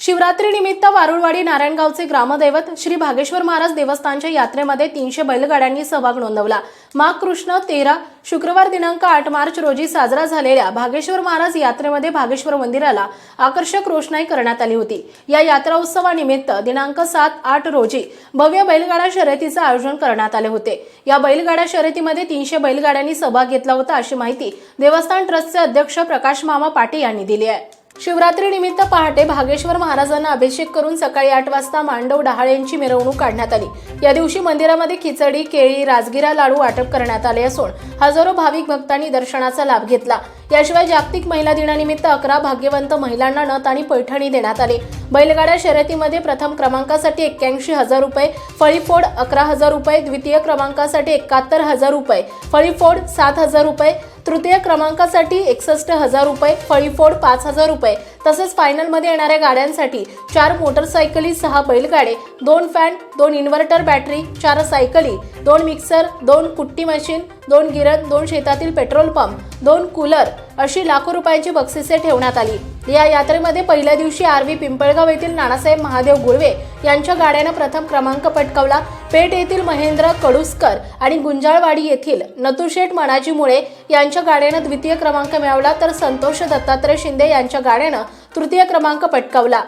शिवरात्री निमित्त वारुळवाडी नारायणगावचे ग्रामदैवत श्री भागेश्वर महाराज देवस्थानच्या यात्रेमध्ये तीनशे बैलगाड्यांनी सहभाग नोंदवला. माघ कृष्ण तेरा शुक्रवार दिनांक आठ मार्च रोजी साजरा झालेल्या भागेश्वर महाराज यात्रेमध्ये भागेश्वर मंदिराला आकर्षक रोषणाई करण्यात आली होती. या यात्रा उत्सवानिमित्त दिनांक सात आठ रोजी भव्य बैलगाडा शर्यतीचं आयोजन करण्यात आले होते. या बैलगाडा शर्यतीमध्ये तीनशे बैलगाड्यांनी सहभाग घेतला होता अशी माहिती देवस्थान ट्रस्टचे अध्यक्ष प्रकाश मामा पाटील यांनी दिली आहे. शिवरात्रीनिमित्त पहाटे भागेश्वर महाराजांना अभिषेक करून सकाळी आठ वाजता मांडव डहाळ्यांची मिरवणूक काढण्यात आली. या दिवशी मंदिरामध्ये खिचडी केळी राजगिरा लाडू वाटप करण्यात आले असून हजारो भाविक भक्तांनी दर्शनाचा लाभ घेतला. याशिवाय जागतिक महिला दिनानिमित्त अकरा भाग्यवंत महिलांना नथ आणि पैठणी देण्यात आली. बैलगाड्या शर्यतीमध्ये प्रथम क्रमांकासाठी एक्क्याऐंशी हजार रुपये फळीफोड अकरा हजार रुपये द्वितीय क्रमांकासाठी एकाहत्तर हजार रुपये फळीफोड सात हजार रुपये तृतीय क्रमांकासाठी एकसष्ट हजार रुपये फळीफोड पाच हजार रुपये तसेच फायनलमध्ये येणाऱ्या गाड्यांसाठी चार मोटरसायकली सहा बैलगाडे दोन फॅन दोन इन्व्हर्टर बॅटरी चार सायकली दोन मिक्सर दोन कुट्टी मशीन दोन गिरण दोन शेतातील पेट्रोल पंप दोन कूलर अशी लाखो रुपयांची बक्षिसे ठेवण्यात आली. या यात्रेमध्ये पहिल्या दिवशी आरवी पिंपळगाव येथील नानासाहेब महादेव गुळवे यांच्या गाड्यानं प्रथम क्रमांक पटकावला. पेठ येथील महेंद्र कडुसकर आणि गुंजाळवाडी येथील नतुशेठ मनाजी मुळे यांच्या गाड्यानं द्वितीय क्रमांक मिळवला तर संतोष दत्तात्रय शिंदे यांच्या गाड्यानं तृतीय क्रमांक पटकावला.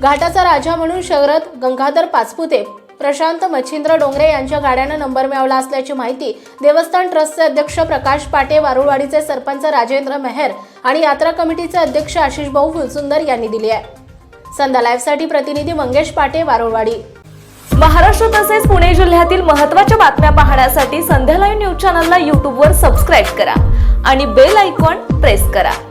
घाटाचा राजा म्हणून शरद गंगाधर पाचपुते प्रशांत मच्छिंद्र डोंगरे यांच्या गाड्यानं नंबर मिळवला असल्याची माहिती देवस्थान ट्रस्टचे अध्यक्ष प्रकाश पाटे वारुळवाडीचे सरपंच राजेंद्र मेहर आणि यात्रा कमिटीचे अध्यक्ष आशिष भाऊ फुलसुंदर यांनी दिली आहे. संध्या लाईव्हसाठी प्रतिनिधी मंगेश पाटे वारुळवाडी. महाराष्ट्र तसेच पुणे जिल्ह्यातील महत्त्वाच्या बातम्या पाहण्यासाठी संध्या लाईव्ह न्यूज चॅनलला यूट्यूबवर सबस्क्राईब करा आणि बेल आयकॉन प्रेस करा.